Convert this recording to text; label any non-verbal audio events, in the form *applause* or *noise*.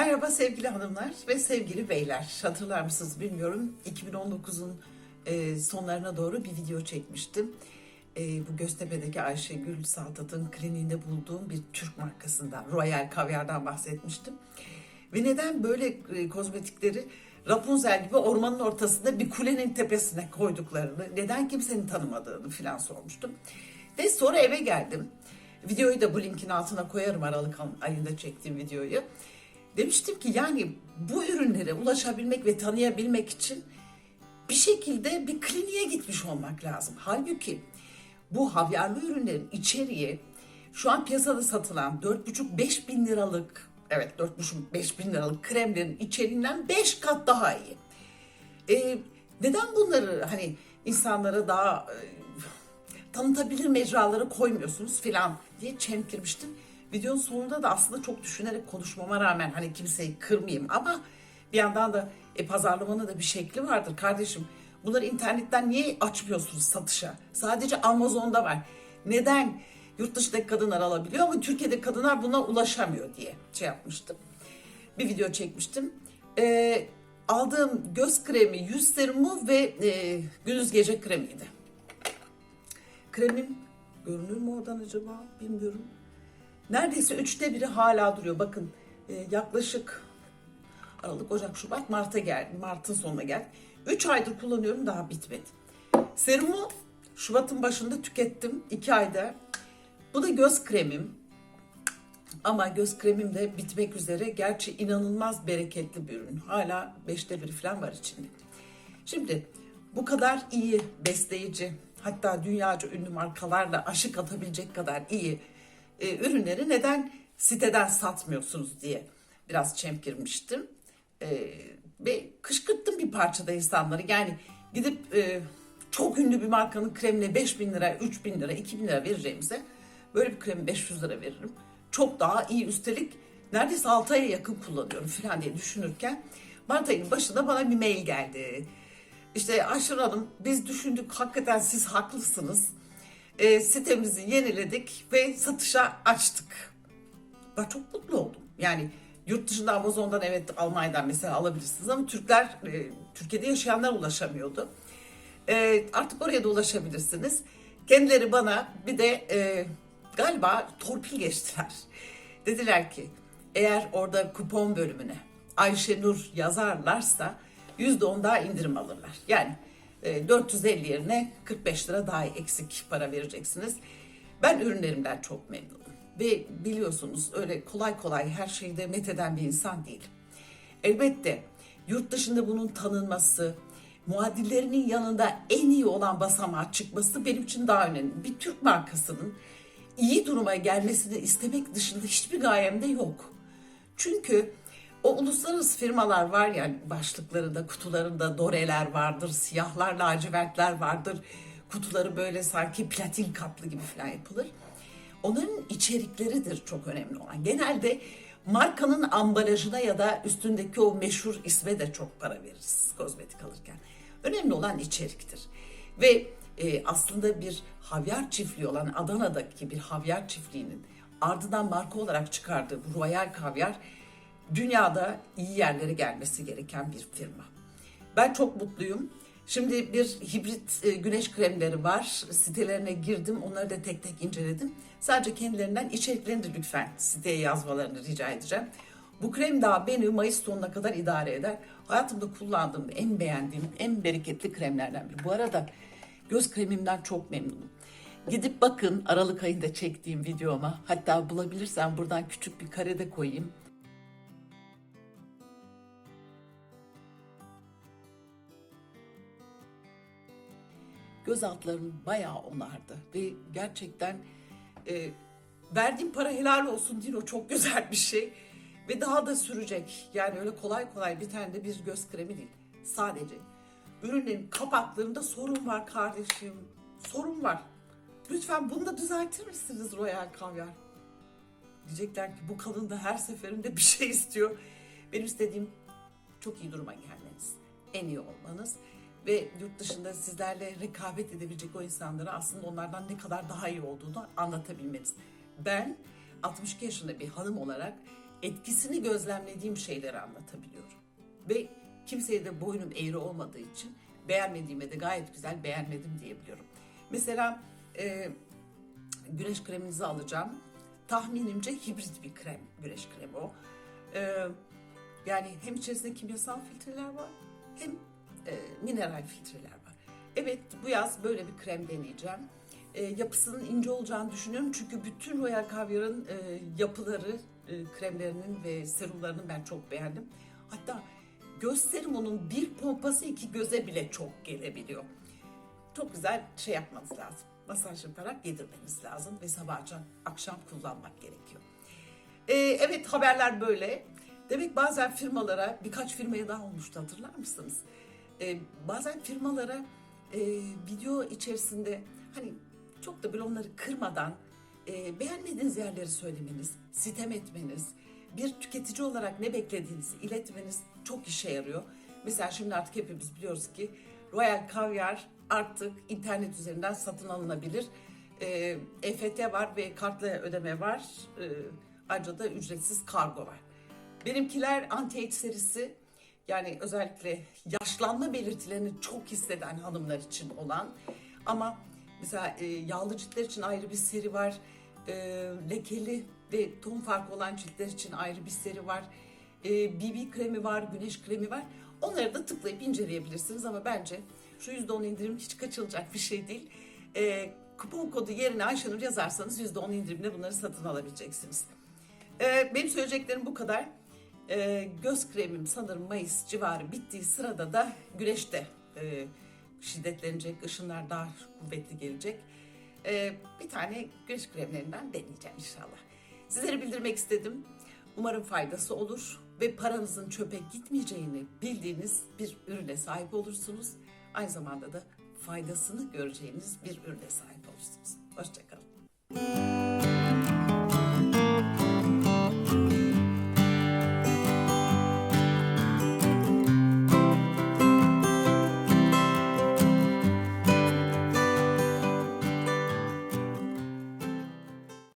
Merhaba sevgili hanımlar ve sevgili beyler. Hatırlar mısınız bilmiyorum. 2019'un e, sonlarına doğru bir video çekmiştim. E, bu Göztepe'deki Ayşegül Saltat'ın kliniğinde bulduğum bir Türk markasından, Royal Kavyar'dan bahsetmiştim. Ve neden böyle e, kozmetikleri Rapunzel gibi ormanın ortasında bir kulenin tepesine koyduklarını, neden kimsenin tanımadığını filan sormuştum. Ve sonra eve geldim. Videoyu da bu linkin altına koyarım Aralık ayında çektiğim videoyu. Demiştim ki yani bu ürünlere ulaşabilmek ve tanıyabilmek için bir şekilde bir kliniğe gitmiş olmak lazım. Halbuki bu havyarlı ürünlerin içeriği şu an piyasada satılan 4,5-5 bin liralık evet 4,5-5 bin liralık kremlerin içeriğinden 5 kat daha iyi. Ee, neden bunları hani insanlara daha e, tanıtabilir mecralara koymuyorsunuz filan diye çemkirmiştim. Videonun sonunda da aslında çok düşünerek konuşmama rağmen hani kimseyi kırmayayım ama bir yandan da e, pazarlamanın da bir şekli vardır kardeşim. Bunları internetten niye açmıyorsunuz satışa? Sadece Amazon'da var. Neden? Yurt dışındaki kadınlar alabiliyor ama Türkiye'de kadınlar buna ulaşamıyor diye şey yapmıştım. Bir video çekmiştim. Ee, aldığım göz kremi, yüz serumu ve e, gündüz gece kremiydi. Kremim görünür mü oradan acaba bilmiyorum. Neredeyse üçte biri hala duruyor. Bakın e, yaklaşık Aralık, Ocak, Şubat, Mart'a geldi. Mart'ın sonuna geldi. 3 aydır kullanıyorum daha bitmedi. Serumu Şubat'ın başında tükettim. 2 ayda. Bu da göz kremim. Ama göz kremim de bitmek üzere. Gerçi inanılmaz bereketli bir ürün. Hala beşte bir falan var içinde. Şimdi bu kadar iyi besleyici hatta dünyaca ünlü markalarla aşık atabilecek kadar iyi e, ürünleri neden siteden satmıyorsunuz diye biraz çemkirmiştim. E, ve kışkırttım bir parçada insanları. Yani gidip e, çok ünlü bir markanın kremine 5 bin lira, 3 bin lira, 2 bin lira vereceğimize böyle bir kremi 500 lira veririm. Çok daha iyi üstelik neredeyse 6 aya yakın kullanıyorum falan diye düşünürken Mart ayının başında bana bir mail geldi. İşte Aşır Hanım biz düşündük hakikaten siz haklısınız. E, sitemizi yeniledik ve satışa açtık. Ben çok mutlu oldum. Yani yurt dışında Amazon'dan evet Almanya'dan mesela alabilirsiniz ama Türkler, e, Türkiye'de yaşayanlar ulaşamıyordu. E, artık oraya da ulaşabilirsiniz. Kendileri bana bir de e, galiba torpil geçtiler. *laughs* Dediler ki eğer orada kupon bölümüne Ayşe Nur yazarlarsa %10 daha indirim alırlar. Yani 450 yerine 45 lira daha eksik para vereceksiniz. Ben ürünlerimden çok memnunum. Ve biliyorsunuz öyle kolay kolay her şeyde metheden bir insan değilim. Elbette yurt dışında bunun tanınması, muadillerinin yanında en iyi olan basamağa çıkması benim için daha önemli. Bir Türk markasının iyi duruma gelmesini istemek dışında hiçbir gayem de yok. Çünkü o uluslararası firmalar var ya başlıklarında, kutularında doreler vardır, siyahlar, lacivertler vardır. Kutuları böyle sanki platin kaplı gibi falan yapılır. Onların içerikleridir çok önemli olan. Genelde markanın ambalajına ya da üstündeki o meşhur isme de çok para veririz kozmetik alırken. Önemli olan içeriktir. Ve e, aslında bir havyar çiftliği olan Adana'daki bir havyar çiftliğinin ardından marka olarak çıkardığı bu Royal Kavyar dünyada iyi yerlere gelmesi gereken bir firma. Ben çok mutluyum. Şimdi bir hibrit e, güneş kremleri var. Sitelerine girdim. Onları da tek tek inceledim. Sadece kendilerinden içeriklerini de lütfen siteye yazmalarını rica edeceğim. Bu krem daha beni Mayıs sonuna kadar idare eder. Hayatımda kullandığım en beğendiğim, en bereketli kremlerden biri. Bu arada göz kremimden çok memnunum. Gidip bakın Aralık ayında çektiğim videoma. Hatta bulabilirsem buradan küçük bir kare de koyayım. Göz altlarım bayağı onardı. Ve gerçekten e, verdiğim para helal olsun değil o çok güzel bir şey. Ve daha da sürecek. Yani öyle kolay kolay bir tane de bir göz kremi değil. Sadece. Ürünlerin kapaklarında sorun var kardeşim. Sorun var. Lütfen bunu da düzeltir misiniz Royal Kavyar diyecekler ki bu kadın da her seferinde bir şey istiyor. Benim istediğim çok iyi duruma gelmeniz. En iyi olmanız ve yurt dışında sizlerle rekabet edebilecek o insanlara aslında onlardan ne kadar daha iyi olduğunu anlatabilmeniz. Ben 62 yaşında bir hanım olarak etkisini gözlemlediğim şeyleri anlatabiliyorum. Ve kimseye de boynum eğri olmadığı için beğenmediğime de gayet güzel beğenmedim diyebiliyorum. Mesela e, güneş kreminizi alacağım. Tahminimce hibrit bir krem, güneş kremi o. E, yani hem içerisinde kimyasal filtreler var hem e, mineral filtreler var. Evet bu yaz böyle bir krem deneyeceğim. E, yapısının ince olacağını düşünüyorum çünkü bütün Royal Caviar'ın e, yapıları, e, kremlerinin ve serumlarını ben çok beğendim. Hatta göz serumunun bir pompası iki göze bile çok gelebiliyor. Çok güzel şey yapmanız lazım. Masaj yaparak yedirmeniz lazım ve sabah akşam, kullanmak gerekiyor. Ee, evet haberler böyle. Demek bazen firmalara birkaç firmaya daha olmuştu hatırlar mısınız? Ee, bazen firmalara e, video içerisinde hani çok da böyle onları kırmadan e, beğenmediğiniz yerleri söylemeniz, sitem etmeniz, bir tüketici olarak ne beklediğinizi iletmeniz çok işe yarıyor. Mesela şimdi artık hepimiz biliyoruz ki Royal Caviar artık internet üzerinden satın alınabilir. E, EFT var ve kartla ödeme var. E, ayrıca da ücretsiz kargo var. Benimkiler anti-age serisi yani özellikle yaşlanma belirtilerini çok hisseden hanımlar için olan ama mesela e, yağlı ciltler için ayrı bir seri var. E, lekeli ve ton farkı olan ciltler için ayrı bir seri var. E, BB kremi var, güneş kremi var. Onları da tıklayıp inceleyebilirsiniz ama bence şu %10 indirim hiç kaçılacak bir şey değil. E, kupon kodu yerine Ayşenur yazarsanız %10 indirimle bunları satın alabileceksiniz. E, benim söyleyeceklerim bu kadar. E, göz kremim sanırım Mayıs civarı bittiği sırada da güneşte e, şiddetlenecek, ışınlar daha kuvvetli gelecek. E, bir tane güneş kremlerinden deneyeceğim inşallah. Sizlere bildirmek istedim. Umarım faydası olur ve paranızın çöpe gitmeyeceğini bildiğiniz bir ürüne sahip olursunuz. Aynı zamanda da faydasını göreceğiniz bir ürüne sahip olursunuz. Hoşçakalın.